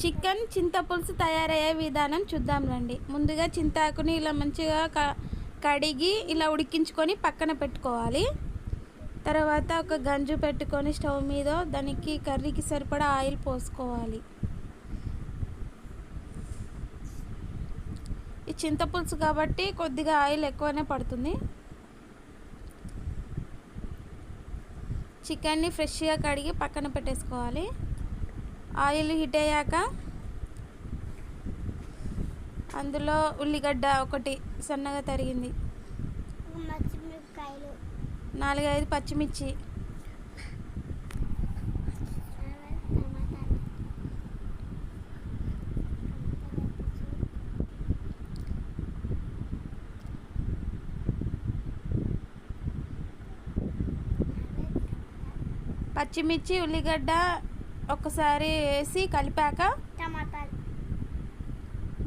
Chicken చింతపులుసు తయారయ్యే విధానం చూద్దాం రండి. ముందుగా చింతాకుని ఇలా మంచిగా క కడిగి ఇలా ఉడికించుకొని పక్కన పెట్టుకోవాలి. తర్వాత ఒక గంజు పెట్టుకొని స్టవ్ మీద దానికి కర్రీకి సరిపడా ఆయిల్ పోసుకోవాలి. ఈ చింతపులుసు కాబట్టి కొద్దిగా ఆయిల్ ఎక్కువనే పడుతుంది. చికెన్ని ఫ్రెష్గా కడిగి పక్కన పెట్టేసుకోవాలి. ఆయిల్ హీట్ అయ్యాక అందులో ఉల్లిగడ్డ ఒకటి సన్నగా తరిగింది. నాలుగైదు పచ్చిమిర్చి. పచ్చిమిర్చి ఉల్లిగడ్డ ఒకసారి వేసి కలిపాక టమాటాలు.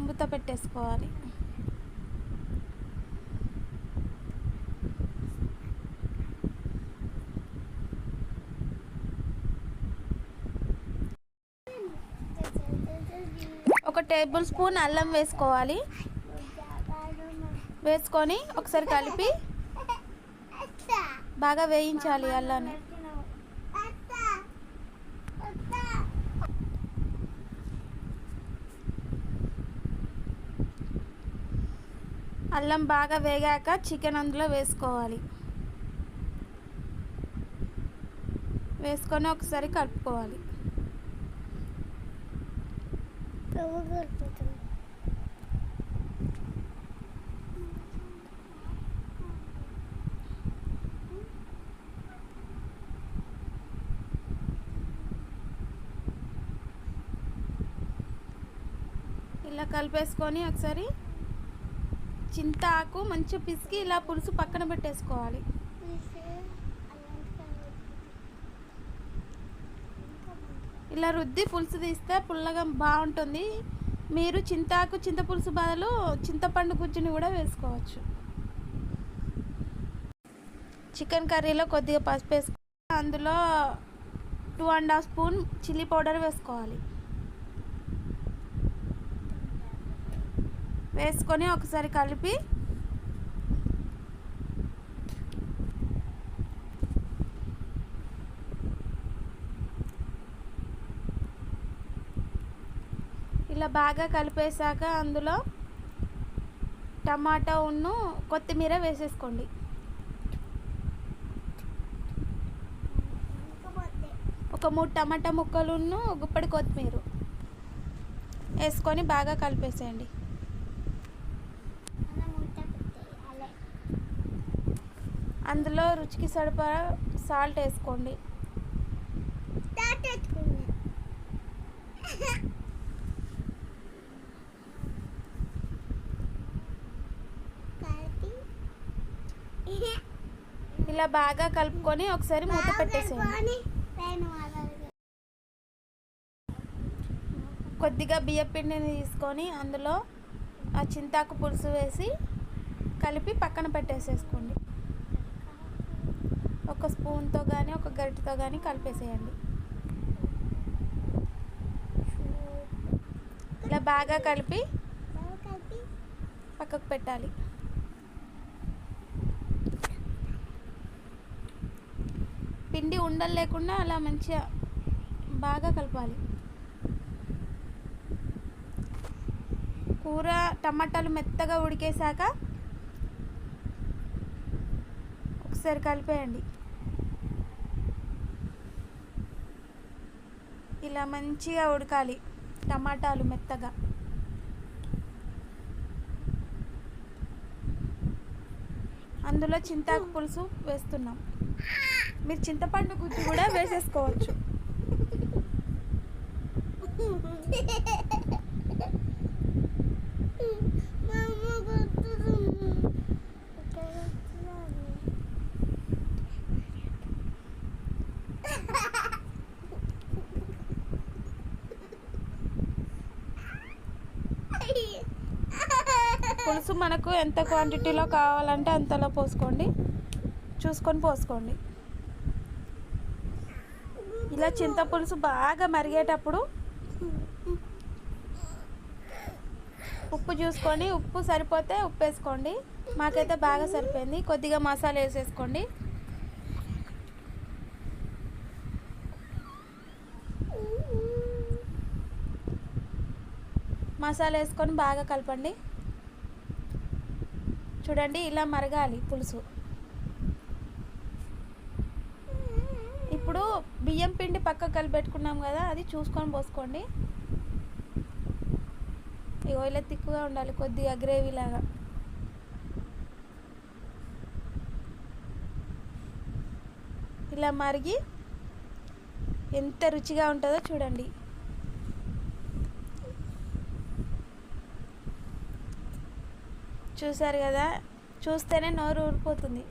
మూత పెట్టేసుకోవాలి. ఒక టేబుల్ స్పూన్ అల్లం వేసుకోవాలి. వేసుకొని ఒకసారి కలిపి బాగా వేయించాలి అల్లాన్ని. అల్లం బాగా వేగాక చికెన్ అందులో వేసుకోవాలి. వేసుకొని ఒకసారి కలుపుకోవాలి. ఇలా కలిపేసుకొని ఒకసారి చింత ఆకు మంచిగా పిసికి ఇలా పులుసు పక్కన పెట్టేసుకోవాలి. ఇలా రుద్ది పులుసు తీస్తే పుల్లగా బాగుంటుంది. మీరు చింతాకు చింత పులుసు బదులు చింతపండు గుజ్జుని కూడా వేసుకోవచ్చు. చికెన్ కర్రీలో కొద్దిగా పసుపు వేసుకొని అందులో two and half spoon chilli powder వేసుకోవాలి. వేసుకొని ఒకసారి కలిపి ఇలా బాగా కలిపేశాక అందులో టమాటా ఉన్ను కొత్తిమీర వేసేసుకోండి. ఒక మూడు టమాటా ముక్కలున్ను గుప్పడి కొత్తిమీర వేసుకొని బాగా కలిపేసేయండి. అందులో రుచికి సరిపడా సాల్ట్ వేసుకోండి. ఇలా బాగా కలుపుకొని ఒకసారి మూత పెట్టేసేయండి. కొద్దిగా బియ్య పిండిని తీసుకొని అందులో ఆ చింతాకు పులుసు వేసి కలిపి పక్కన పెట్టేసేసుకోండి. ఒక స్పూన్తో కానీ ఒక గరిటెతో కానీ కలిపేసేయండి. ఇలా బాగా కలిపి పక్కకు పెట్టాలి. పిండి ఉండలు లేకుండా అలా మంచిగా బాగా కలపాలి. కూర టమాటాలు మెత్తగా ఉడికేశాక ఒకసారి కలిపేయండి. ఇలా మంచిగా ఉడకాలి టమాటాలు మెత్తగా. అందులో చింతాకు పులుసు వేస్తున్నాం. మీరు చింతపండు గుజ్జు కూడా వేసేసుకోవచ్చు. పులుసు మనకు ఎంత క్వాంటిటీలో కావాలంటే అంతలో పోసుకోండి. చూసుకొని పోసుకోండి. ఇలా చింతపులుసు బాగా మరిగేటప్పుడు ఉప్పు చూసుకొని ఉప్పు సరిపోతే ఉప్పు వేసుకోండి మాకైతే బాగా సరిపోయింది. కొద్దిగా మసాలా వేసేసుకోండి. మసాలా వేసుకొని బాగా కలపండి. చూడండి ఇలా మరగాలి పులుసు. ఇప్పుడు బియ్యం పిండి పక్క కలిపెట్టుకున్నాం కదా అది చూసుకొని పోసుకోండి. ఇగో ఇలా తిక్కుగా ఉండాలి కొద్దిగా గ్రేవీ లాగా. ఇలా మరిగి ఎంత రుచిగా ఉంటుందో చూడండి. చూసారు కదా చూస్తేనే నోరు ఊరిపోతుంది.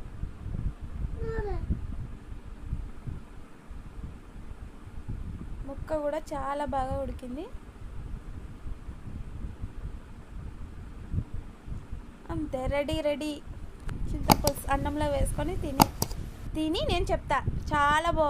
ముక్క కూడా చాలా బాగా ఉడికింది. అంతే రెడీ రెడీ. చింతపులుసు అన్నంలో వేసుకొని తిని తిని నేను చెప్తా చాలా బాగుంది.